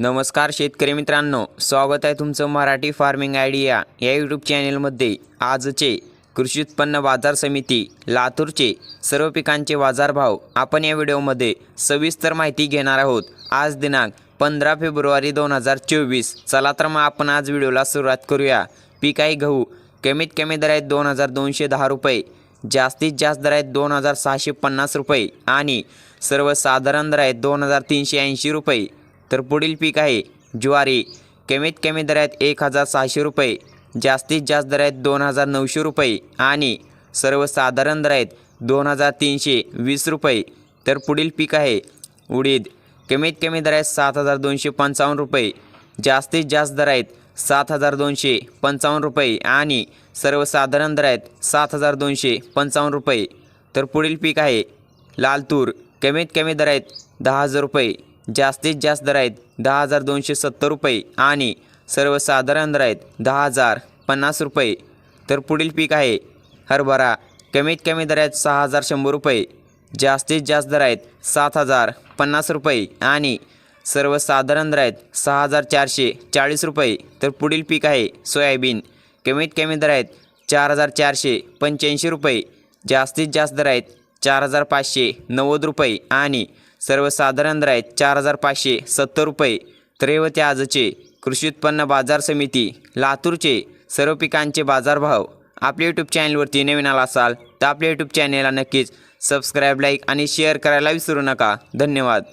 नमस्कार शेतकरी मित्रांनो स्वागत आहे तुमचं मराठी फार्मिंग आयडिया या यूट्यूब चॅनेलमध्ये आजचे कृषी उत्पन्न बाजार समिती लातूरचे सर्व पिकांचे बाजारभाव आपण या व्हिडिओमध्ये सविस्तर माहिती घेणार आहोत. आज दिनांक पंधरा फेब्रुवारी दोन हजार चोवीस. चला तर मग आपण आज व्हिडिओला सुरुवात करूया. पीक आहे गहू कमीत कमी दर आहेत दोन हजार दोनशे दहा रुपये जास्तीत जास्त दर आहेत दोन हजार सहाशे पन्नास रुपये आणि सर्वसाधारण दर आहेत दोन हजार तीनशे ऐंशी रुपये. तर पुढील पीक आहे ज्वारी. कमीत कमी दरात एक हजार सहाशे रुपये जास्तीत जास्त दरात दोन हजार नऊशे रुपये आणि सर्वसाधारण दरात आहेत दोन हजार तीनशे वीस रुपये. तर पुढील पीक आहे उडीद. कमीत कमी दरात सात हजार दोनशे पंचावन्न रुपये जास्तीत जास्त दरात आहेत सात हजार दोनशे पंचावन्न रुपये आणि सर्वसाधारण दरात आहेत सात हजार दोनशे पंचावन्न रुपये. तर पुढील पीक आहे लाल तूर. कमीत कमी दरात दहा हजार रुपये. जास्तीत जास्त दर आहेत दहा हजार दोनशे सत्तर रुपये आणि सर्वसाधारण दर आहेत दहा हजार पन्नास रुपये. तर पुढील पीक आहे हरभरा. कमीत कमी दर आहेत सहा हजार शंभर रुपये. जास्तीत जास्त दर आहेत सात हजार पन्नास रुपये आणि सर्वसाधारण दर आहेत सहा हजार चारशे चाळीस रुपये. तर पुढील पीक आहे सोयाबीन. कमीत कमी दर आहेत चार हजार चारशे पंच्याऐंशी रुपये. जास्तीत जास्त दर आहेत चार हजार पाचशे नव्वद रुपये आणि सर्वसाधारण दर आहेत चार हजार पाचशे सत्तर रुपये. तर आजचे कृषी उत्पन्न बाजार समिती लातूरचे सर्व पिकांचे बाजारभाव. आपल्या यूट्यूब चॅनलवरती नवीन आला असाल तर आपल्या यूट्यूब चॅनलला नक्कीच सबस्क्राईब लाईक आणि शेअर करायला विसरू नका. धन्यवाद.